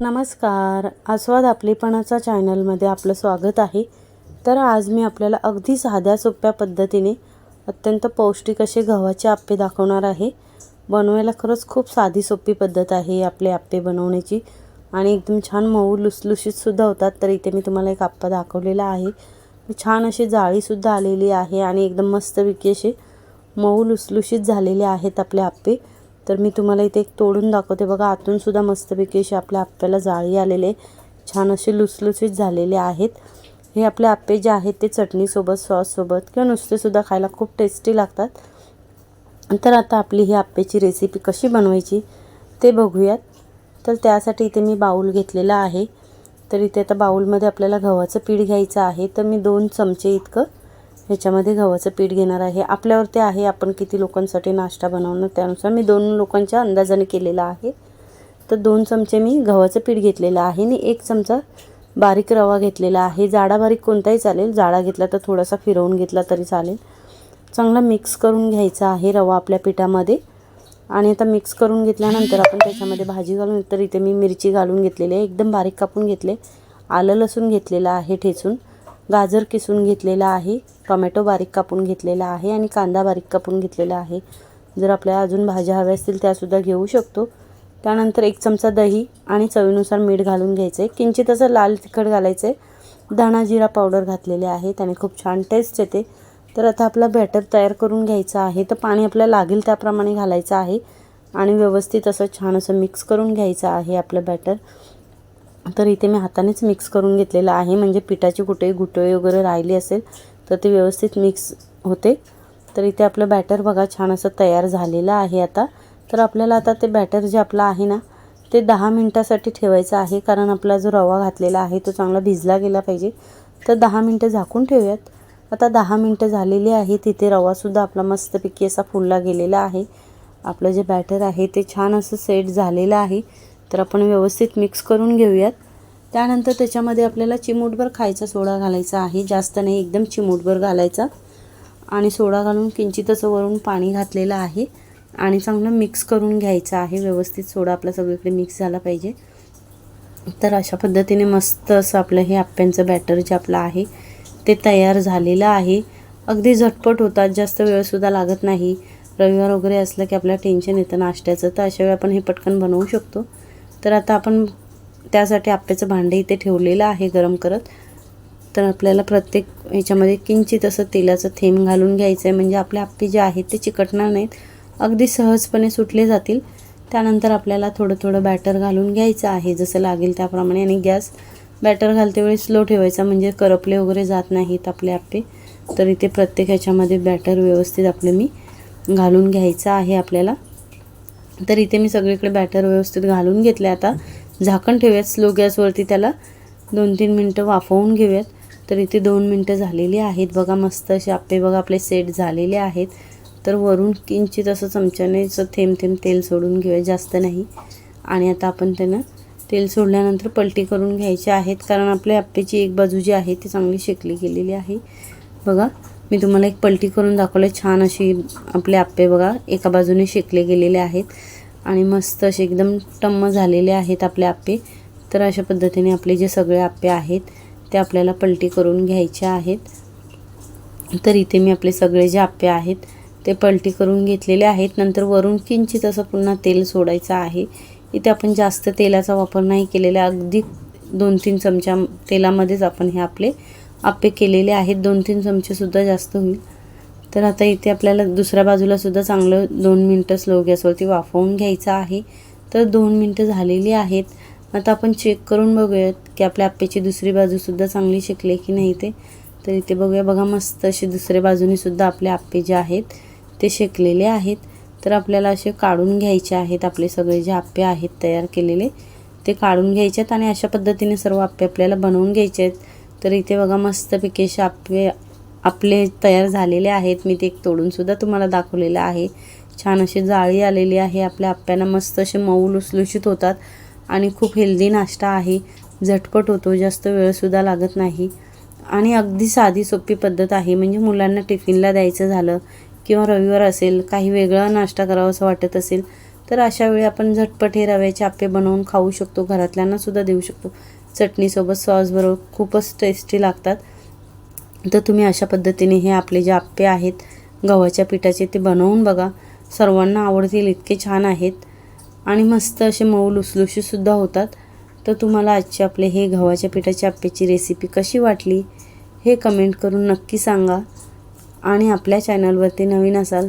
नमस्कार. आस्वाद आपलेपणाचा चॅनलमध्ये आपलं स्वागत आहे. तर आज मी आपल्याला अगदी साध्या सोप्या पद्धतीने अत्यंत पौष्टिक असे गव्हाचे आप्पे दाखवणार आहे. बनवायला खरंच खूप साधी सोपी पद्धत आहे आपले आप्पे बनवण्याची. आणि एकदम छान मऊ लुसलुशीतसुद्धा होतात तर इथे मी तुम्हाला एक आप्पा दाखवलेला आहे. छान अशी जाळीसुद्धा आलेली आहे आणि एकदम मस्तपैकी असे मऊ लुसलुशीत झालेले आहेत आपले आप्पे. तर मी तुम्हाला इथे एक तोडून दाखवते. बघा आतूनसुद्धा मस्तपैकी अशी आपल्या आप्प्याला जाळी आलेले छान असे लुसलुसीत झालेले आहेत. हे आपले आप्पे जे आहेत ते चटणीसोबत सॉससोबत किंवा नुसतेसुद्धा खायला खूप टेस्टी लागतात. तर आता आपली ही आप्पेची रेसिपी कशी बनवायची ते बघूयात. तर त्यासाठी इथे मी बाऊल घेतलेला आहे. तर इथे आता बाऊलमध्ये आपल्याला गव्हाचं पीठ घ्यायचं आहे. तर मी दोन चमचे इतकं ह्याच्यामध्ये गव्हाचं पीठ घेणार आहे. आपल्यावरती आहे. आपण किती लोकांसाठी नाश्ता बनवणं त्यानुसार मी दोन लोकांच्या अंदाजाने केलेला आहे. तर दोन चमचे मी गव्हाचं पीठ घेतलेलं आहे आणि एक चमचा बारीक रवा घेतलेला आहे. जाडा बारीक कोणताही चालेल. जाडा घेतला तर थोडासा फिरवून घेतला तरी चालेल. चांगला मिक्स करून घ्यायचा आहे रवा आपल्या पिठामध्ये. आणि आता मिक्स करून घेतल्यानंतर आपण त्याच्यामध्ये भाजी घालून तर इथे मी मिरची घालून घेतलेली आहे. एकदम बारीक कापून घेतले. आलं लसूण घेतलेलं आहे ठेचून. गाजर किसून घेतलेला आहे टोमॅटो बारीक कापून घेतलेला आहे आणि कांदा बारीक कापून घेतलेला आहे. जर आपल्याला अजून भाज्या हव्या असतील त्यासुद्धा घेऊ शकतो. त्यानंतर एक चमचा दही आणि चवीनुसार मीठ घालून घ्यायचं. आहे किंचित असं लाल तिखट घालायचं. आहे धणा जिरा पावडर घातलेले आहे. त्याने खूप छान टेस्ट येते. तर आता आपला बॅटर तयार करून घ्यायचं आहे. तर पाणी आपल्याला लागेल त्याप्रमाणे घालायचं आहे. आणि व्यवस्थित असं छान असं मिक्स करून घ्यायचं आहे आपलं बॅटर तर इथे मी हातानेच मिक्स करून घेतलेलं आहे. म्हणजे पिठाची कुठेही गुटळे वगैरे राहिली असेल तर ते व्यवस्थित मिक्स होते. तर इथे आपलं बॅटर बघा छान असं तयार झालेलं आहे आता. तर आपल्याला आता ते बॅटर जे आपलं आहे ना ते दहा मिनटासाठी ठेवायचं आहे. कारण आपला जो रवा घातलेला आहे तो चांगला भिजला गेला पाहिजे. तर दहा मिनटं झाकून ठेवूयात. आता दहा मिनटं झालेली आहे. तिथे रवासुद्धा आपला मस्तपैकी असा फुलला गेलेला आहे. आपलं जे बॅटर आहे ते छान असं सेट झालेलं आहे. तर आपण व्यवस्थित मिक्स करून घेऊयात. त्यानंतर त्याच्यामध्ये आपल्याला चिमूटभर खायचा सोडा घालायचा आहे. जास्त नाही एकदम चिमूटभर घालायचा. आणि सोडा घालून किंचित असं वरून पाणी घातलेलं आहे. आणि चांगलं मिक्स करून घ्यायचं आहे. व्यवस्थित सोडा आपला सगळीकडे मिक्स झाला पाहिजे. तर अशा पद्धतीने मस्त असं आपलं हे आप्यांचं बॅटर जे आपलं आहे ते तयार झालेलं आहे. अगदी झटपट होतात. जास्त वेळसुद्धा लागत नाही. रविवार वगैरे असलं की आपल्याला टेन्शन येतं नाश्त्याचं. तर अशा वेळी आपण हे पटकन बनवू शकतो. तर आता आपण त्यासाठी आप्याचं भांडे इथे ठेवलेलं आहे गरम करत. तर आपल्याला प्रत्येक ह्याच्यामध्ये किंचित असं तेलाचं थेंब घालून घ्यायचं आहे म्हणजे आपले आप्पे जे आहेत ते चिकटणार नाहीत. अगदी सहजपणे सुटले जातील. त्यानंतर आपल्याला थोडं थोडं बॅटर घालून घ्यायचं आहे. जसं लागेल त्याप्रमाणे. आणि गॅस बॅटर घालते वेळी स्लो ठेवायचा. म्हणजे करपले वगैरे जात नाहीत आपले आप्पे. तर इथे प्रत्येक ह्याच्यामध्ये बॅटर व्यवस्थित आपले मी घालून घ्यायचं आहे आपल्याला. तर इथे मी सगळीकडे बॅटर व्यवस्थित घालून घेतले आता. झाकण ठेवूयात स्लो गॅसवरती त्याला. दोन तीन मिनटं वाफवून घेऊयात. तर इथे दोन मिनटं झालेली आहेत. बघा मस्त असे आप्पे बघा आपले सेट झालेले आहेत. तर वरून किंचित असं चमच्याने असं थेंब थेंब तेल सोडून घेऊया. जास्त नाही. आणि आता आपण त्यांना तेल सोडल्यानंतर पलटी करून घ्यायचे आहेत. कारण आपल्या आप्पेची एक बाजू जी आहे ती चांगली शेकली गेलेली आहे. बघा. मी तुम्हाला एक पलटी करून दाखवले छान अशी आपले आप्पे बघा एका बाजूने शेकले गेलेले आहेत आणि मस्त असे एकदम टम्म झालेले आहेत आपले आप्पे. तर अशा पद्धतीने आपले जे सगळे आप्पे आहेत ते आपल्याला पलटी करून घ्यायचे आहेत. तर इथे मी आपले सगळे जे आप्पे आहेत ते पलटी करून घेतलेले आहेत. नंतर वरून किंचित असं पुन्हा तेल सोडायचं आहे. इथे आपण जास्त तेलाचा वापर नाही केलेला. अगदी दोन तीन चमच्या तेलामध्येच आपण हे आपले आप्पे केलेले आहेत. दोन तीन चमचेसुद्धा जास्त होईल. तर आता इथे आपल्याला दुसऱ्या बाजूला सुद्धा चांगलं दोन मिनटं स्लो गॅसवरती वाफवून घ्यायचं आहे. तर दोन मिनटं झालेली आहेत. आता आपण चेक करून बघूयात की आपल्या आप्याची दुसरी बाजूसुद्धा चांगली शिकले की नाही ते. तर इथे बघूया. बघा मस्त असे दुसऱ्या बाजूनेसुद्धा आपले आप्पे जे आहेत ते शेकलेले आहेत. तर आपल्याला असे काढून घ्यायचे आहेत आपले सगळे जे आप्पे आहेत तयार केलेले ते काढून घ्यायचे आहेत आणि अशा पद्धतीने सर्व आप्पे आपल्याला बनवून घ्यायचे आहेत. तर इथे बघा मस्तपैकी असे आप्पे आपले तयार झालेले आहेत. मी ते एक तोडूनसुद्धा तुम्हाला दाखवलेलं आहे. छान अशी जाळी आलेली आहे. आपल्या आप्प्यांना मस्त असे मऊ लुसलुशीत होतात आणि खूप हेल्दी नाश्ता आहे. झटपट होतो जास्त वेळसुद्धा लागत नाही. आणि अगदी साधी सोपी पद्धत आहे. म्हणजे मुलांना टिफिनला द्यायचं झालं किंवा रविवार असेल काही वेगळा नाश्ता करावा असं वाटत असेल तर अशा वेळी आपण झटपट हे रव्याचे आप्पे बनवून खाऊ शकतो. घरातल्यांनासुद्धा देऊ शकतो. चटणीसोबत सॉसबरोबर खूपच टेस्टी लागतात. तर तुम्ही अशा पद्धतीने हे आपले जे आप्पे आहेत गव्हाच्या पिठाचे ते बनवून बघा. सर्वांना आवडतील इतके छान आहेत. आणि मस्त असे मऊ लुसलुशीसुद्धा होतात. तर तुम्हाला आजचे आपले हे गव्हाच्या पिठाच्या आप्प्याची रेसिपी कशी वाटली हे कमेंट करून नक्की सांगा. आणि आपल्या चॅनलवरती नवीन असाल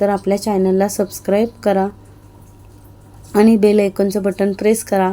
तर आपल्या चॅनलला सबस्क्राईब करा. आणि बेल ऐकॉनचं बटन प्रेस करा.